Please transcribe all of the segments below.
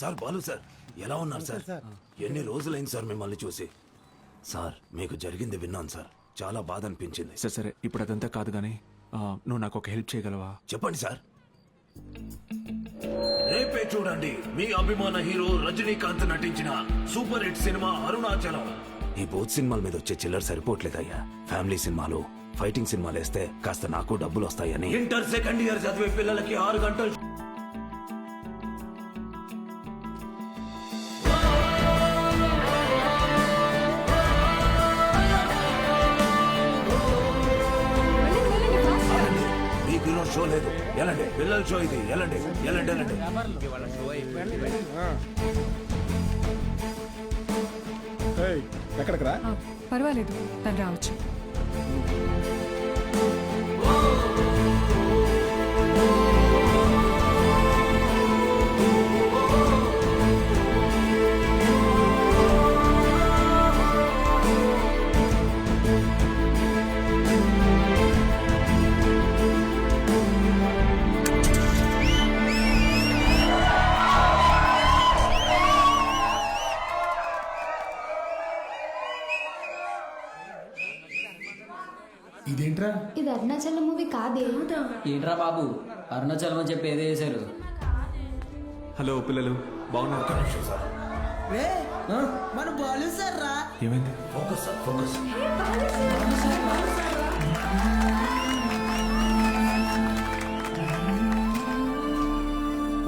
Sir Balu sir ఎలా ఉన్నారు sir? ఎన్ని రోజులైంది సార్ మిమ్మల్ని చూసి? సార్. మీకు జరిగింది విన్నాను సార్. చాలా బాధ అనిపించింది. సరే సరే ఇప్పుడు అదంతా కాదు కానీ నువ్వు నాకు ఒక హెల్ప్ చేయగలవా? చెప్పండి సార్. రేపే చూడండి మీ అభిమాన హీరో రజనీకాంత్ నటించిన సూపర్ హిట్ సినిమా అరుణాచలం. ఈ బూత్ సినిమాల మీద వచ్చే చిల్లర సరిపోవట్లేదయ్యా. ఫ్యామిలీ సినిమాలు ఫైటింగ్ సినిమాలు వేస్తే కాస్త నాకు డబ్బులు వస్తాయని. ఇంటర్ సెకండ్ ఇయర్ చదివే పిల్లలకి ఆరు గంటలు లేదు ఎలాంటి? పిల్లల షో ఇది. ఎలాంటి? ఎలాంటి? ఎలాంటి? ఎక్కడికి రా? పర్వాలేదు. తను రావచ్చు. ఇదేంట్రా? ఇది అరుణాచలం మూవీ కాదే. ఏంట్రా బాబు? అరుణాచలం అని చెప్పి ఏదో చేశారు. హలో పిల్లలు బాగున్నారు? మన బాలు సార్ రా. ఏమైంది? Focus sir focus.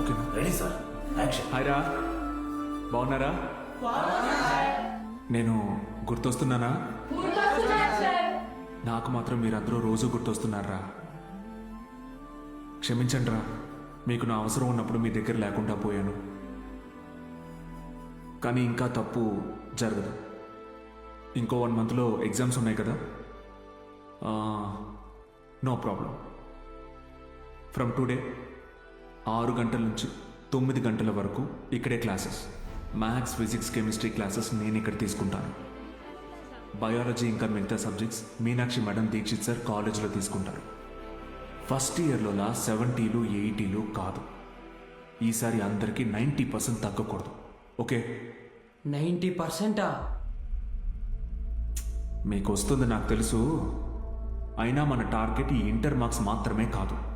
ఓకేనా రెడీ సార్. యాక్షన్. హాయ్ రా బాగున్నారా నేను గుర్తొస్తున్నానా? నాకు మాత్రం మీరందరూ రోజు గుర్తొస్తున్నారా క్షమించండి రా మీకు నా అవసరం ఉన్నప్పుడు మీ దగ్గర లేకుండా పోయాను. కానీ ఇంకా తప్పు జరగదు. ఇంకో వన్ మంత్లో ఎగ్జామ్స్ ఉన్నాయి కదా? No problem. ఫ్రమ్ టుడే ఆరు గంటల నుంచి తొమ్మిది గంటల వరకు ఇక్కడే classes. Maths physics chemistry classes నేను ఇక్కడ తీసుకుంటాను. బయాలజీ ఇంకా మిగతా subjects Meenakshi madam Dikshit sir కాలేజ్లో తీసుకుంటారు. ఫస్ట్ ఇయర్లోలా సెవెంటీలు ఎయిటీలు కాదు. ఈసారి అందరికీ నైంటీ పర్సెంట్ తగ్గకూడదు. ఓకే? నైంటీ పర్సెంటా? మీకు వస్తుంది నాకు తెలుసు. అయినా మన టార్గెట్ ఈ ఇంటర్ మార్క్స్ మాత్రమే కాదు.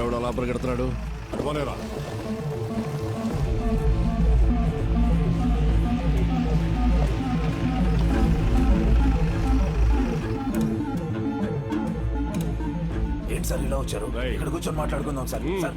వాడెవడు అలా పరిగెడుతున్నాడు? ఏంటి సార్ ఇలా వచ్చారు. ఇక్కడ కూర్చొని మాట్లాడుకుందాం సార్. సార్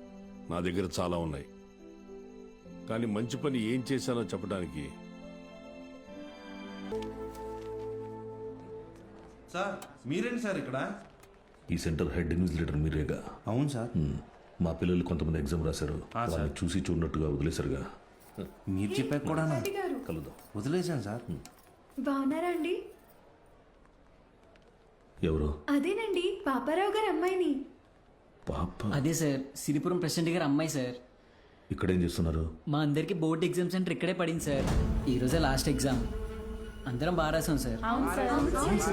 నా దగ్గర చాలా ఉన్నాయి. కానీ మంచి పని ఏం చేశానో చెప్పడానికి సార్ మీరేంటి సార్ ఇక్కడ? ఈ సెంటర్ హెడ్ ఇన్విజిలేటర్ మీరేగా? అవును సార్. మా పిల్లలు కొంతమంది ఎగ్జామ్ రాశారు. వాళ్ళని చూసి చూడనట్టుగా వదిలేశారుగా. మీరు చెప్పాక కూడా కలుద్దాం. వదిలేసాను సార్. బాగున్నారా అండి ఎవరు? అదేనండి పాపారావు గారు అమ్మాయిని. పాప. అదే సార్ సిరిపురం ప్రెసిడెంట్ గారు అమ్మాయి సార్. ఇక్కడేం చేస్తున్నారు? మా అందరికి బోర్డ్ ఎగ్జామ్ సెంటర్ ఇక్కడే పడింది సార్. ఈ రోజే లాస్ట్ ఎగ్జామ్. అందరం బాగా రాసాం సార్.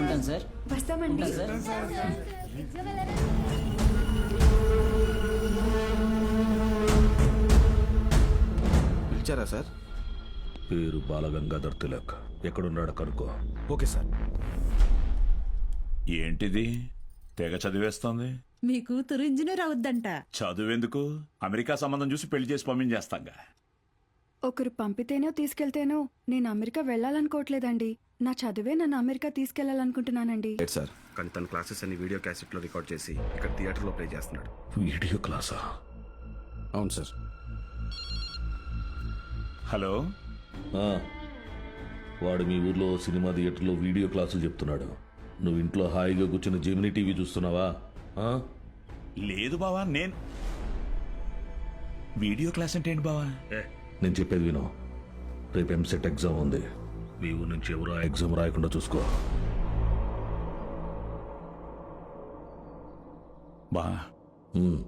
ఉంటాను సార్ వస్తామండి. సార్. పిలిచారా సార్? పేరు బాలగంగాధర్ తిలక్. ఎక్కడున్నాడు కనుక్కో. Okay sir. ఏంటిది? తెగ చదివేస్తోంది? మీ కూతురు ఇంజనీర్ అవుద్దంట. చదువెందుకు? అమెరికా సంబంధం చూసి పెళ్ళి చేసి పంపించేస్తాగా. ఒకరు పంపితేనో తీసుకెళ్తేనో నేను అమెరికా వెళ్ళాలనుకోవట్లేదండి. నా చదివే నన్ను అమెరికా తీసుకెళ్ళాలనుకుంటున్నానండి. లేదు సార్. కానీ తన క్లాసెస్ అన్ని వీడియో క్యాసెట్లో రికార్డ్ చేసి ఇక్కడ థియేటర్లో ప్లే చేస్తున్నాడు. వీడియో క్లాసా? అవును సార్. హలో? ఆ, వాడు మీ ఊర్లో సినిమా థియేటర్లో వీడియో క్లాసులు చెప్తున్నాడు. నువ్వు ఇంట్లో హాయిగా కూర్చుని జెమినీ టీవీ చూస్తున్నావా? లేదు బావా నేను వీడియో క్లాస్ అంటే ఏంటి బావా? నేను చెప్పేది విను. రేపు ఎంసెట్ ఎగ్జామ్ ఉంది. మీ ఊరు నుంచి ఎవరు ఆ ఎగ్జామ్ రాయకుండా చూసుకో. బా ఉమ్,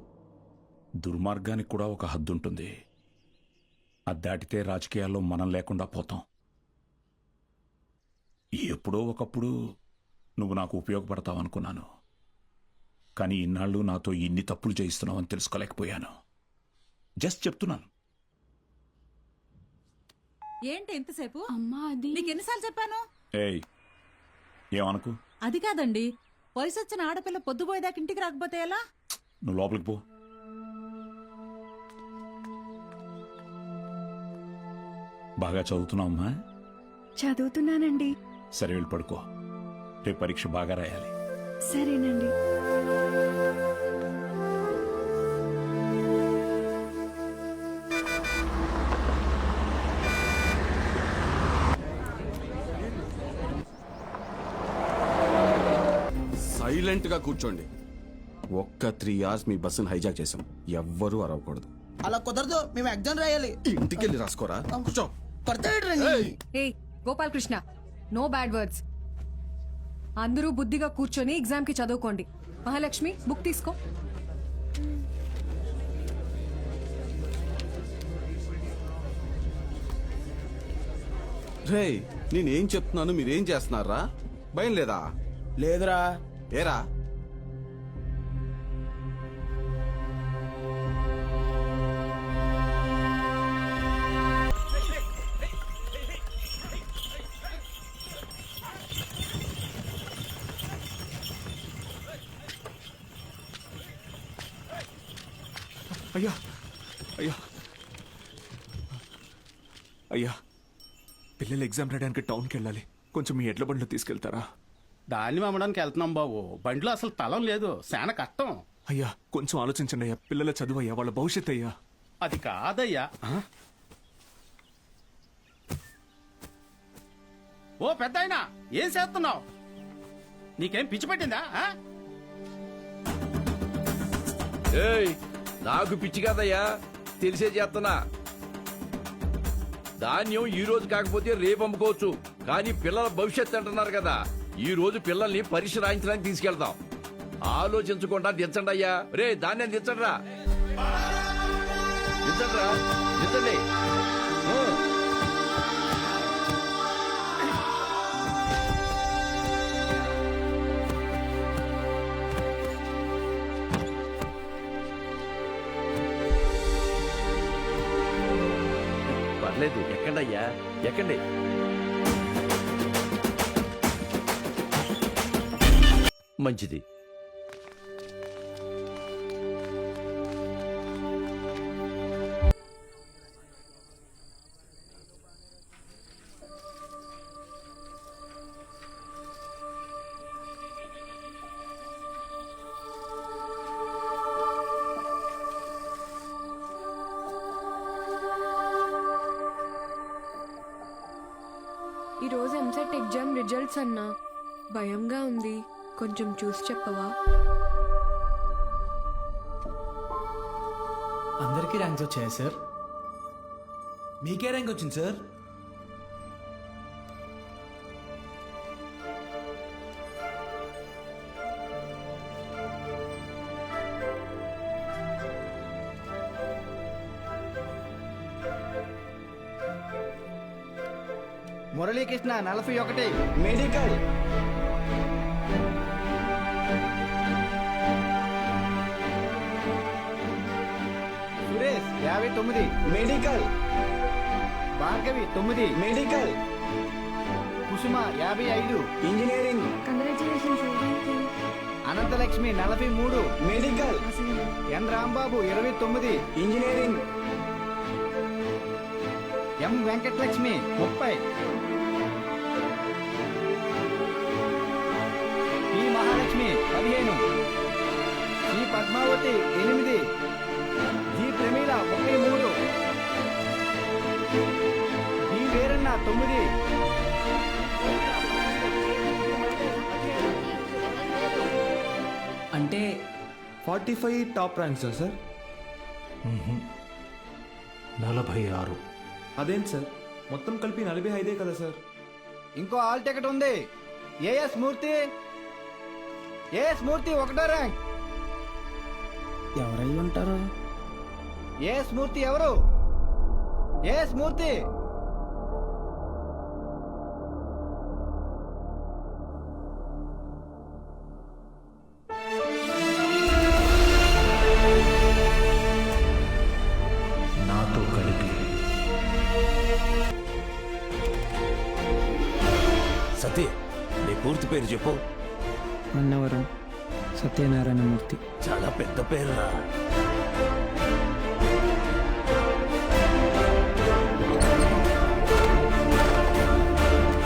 దుర్మార్గానికి కూడా ఒక హద్దు ఉంటుంది అది దాటితే రాజకీయాల్లో మనం లేకుండా పోతాం. ఎప్పుడో ఒకప్పుడు నువ్వు నాకు ఉపయోగపడతావు అనుకున్నాను కానీ ఇన్నాళ్ళు నాతో ఇన్ని తప్పులు చేయిస్తున్నావని తెలుసుకోలేకపోయాను. జస్ట్ చెప్తున్నాను. ఏంటి ఎంతసేపు అమ్మా అది నీకు ఎన్నిసార్లు చెప్పాను? ఏయ్ ఏమనుకు? అది కాదండి. వయసు వచ్చిన ఆడపిల్ల పొద్దుపోయేదాకా ఇంటికి రాకపోతే ఎలా? నువ్వు లోపలికి పో. బాగా చదువుతున్నావమ్మా? చదువుతున్నానండి. సరే వెళ్ళి పడుకో. రేపు పరీక్ష బాగా రాయాలి. సరేనండి. సైలెంట్గా కూర్చోండి. ఒక్క త్రీ అవర్స్ మీ బస్సును హైజాక్ చేసాం ఎవ్వరూ అరవకూడదు. అలా కుదరదు మేము ఎగ్జామ్ రాయాలి. ఇంటికి వెళ్ళి రాసుకోరా కూర్చో. ఏ Gopal Krishna no bad words అందరూ బుద్ధిగా కూర్చొని ఎగ్జామ్కి చదువుకోండి. మహాలక్ష్మి బుక్ తీసుకో. రే నేనేం చెప్తున్నాను మీరేం చేస్తున్నారా? భయం లేదా? లేదురా. ఏరా? అయ్యా అయ్యా. అయ్యా పిల్లలు ఎగ్జామ్ రాయడానికి టౌన్కి వెళ్ళాలి. కొంచెం మీ ఎడ్ల బండ్లు తీసుకెళ్తారా? దాన్ని అమ్మడానికి వెళ్తున్నాం బాబు. బండిలో అసలు తలం లేదు. చాలా కష్టం. అయ్యా కొంచెం ఆలోచించండి అయ్యా. పిల్లల చదువు అయ్యా వాళ్ళ భవిష్యత్ అయ్యా. అది కాదయ్యా? ఓ పెద్ద ఏం చేస్తున్నావు? నీకేం పిచ్చి పట్టిందా? ఏయ్ నాకు పిచ్చి కాదయ్యా. తెలిసే చేస్తున్నా. ధాన్యం ఈ రోజు కాకపోతే రేపు అమ్ముకోవచ్చు. కానీ పిల్లల భవిష్యత్తు అంటున్నారు కదా. ఈ రోజు పిల్లల్ని పరీక్ష రాయించడానికి తీసుకెళ్తాం ఆలోచించకుండా దించండి అయ్యా. రే దాన్ని దించండి. రా దించండి రా దించండి ఎక్కండి. మంచిది. ఈరోజు ఎంసెట్ ఎగ్జామ్ రిజల్ట్స్ అన్నా. భయంగా ఉంది. కొంచెం చూసి చెప్పవా? అందరికీ ర్యాంక్స్ వచ్చాయా సార్? మీకే ర్యాంక్ వచ్చింది సార్? మురళీకృష్ణ నలభై ఒకటి. మెడికల్. తొమ్మిది. మెడికల్ భార్గవి తొమ్మిది. మెడికల్ కుసుమ యాభై ఐదు. ఇంజనీరింగ్ కంగ్రాచులేషన్స్ అనంతలక్ష్మి నలభై మూడు. మెడికల్ ఎన్ రాంబాబు ఇరవై తొమ్మిది. ఇంజనీరింగ్ ఎం వెంకటలక్ష్మి ముప్పై. తొమ్మిది. అంటే forty five top ranks sir? నలభై ఆరు. అదేంటి సార్? మొత్తం కలిపి నలభై ఐదే కదా సార్? ఇంకో ఆల్ టికెట్ ఉంది. A S Murthy. A S Murthy ఒకటో ర్యాంక్. ఎవరై ఉంటారు? ఏఎస్ మూర్తి ఎవరు? A S Murthy. పేరు చెప్పు. అన్నవరం సత్యనారాయణమూర్తి. చాలా పెద్ద పేరురా.